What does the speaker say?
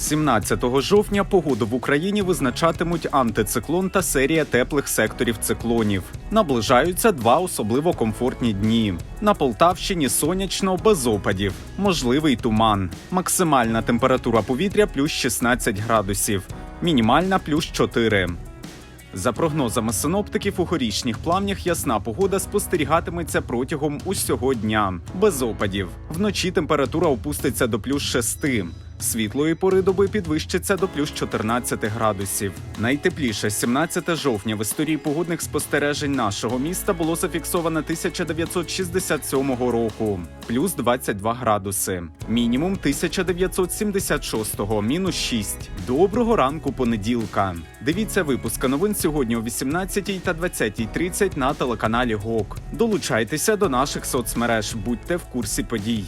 17 жовтня погоду в Україні визначатимуть антициклон та серія теплих секторів циклонів. Наближаються два особливо комфортні дні. На Полтавщині сонячно без опадів, можливий туман. Максимальна температура повітря плюс 16 градусів, мінімальна плюс 4. За прогнозами синоптиків, у горішніх плавнях ясна погода спостерігатиметься протягом усього дня, без опадів. Вночі температура опуститься до плюс 6. Світлої пори доби підвищиться до плюс 14 градусів. Найтепліше 17 жовтня в історії погодних спостережень нашого міста було зафіксовано 1967 року, плюс 22 градуси. Мінімум 1976, мінус 6. Доброго ранку понеділка. Дивіться випуска новин сьогодні о 18 та 20.30 на телеканалі ГОК. Долучайтеся до наших соцмереж, будьте в курсі подій.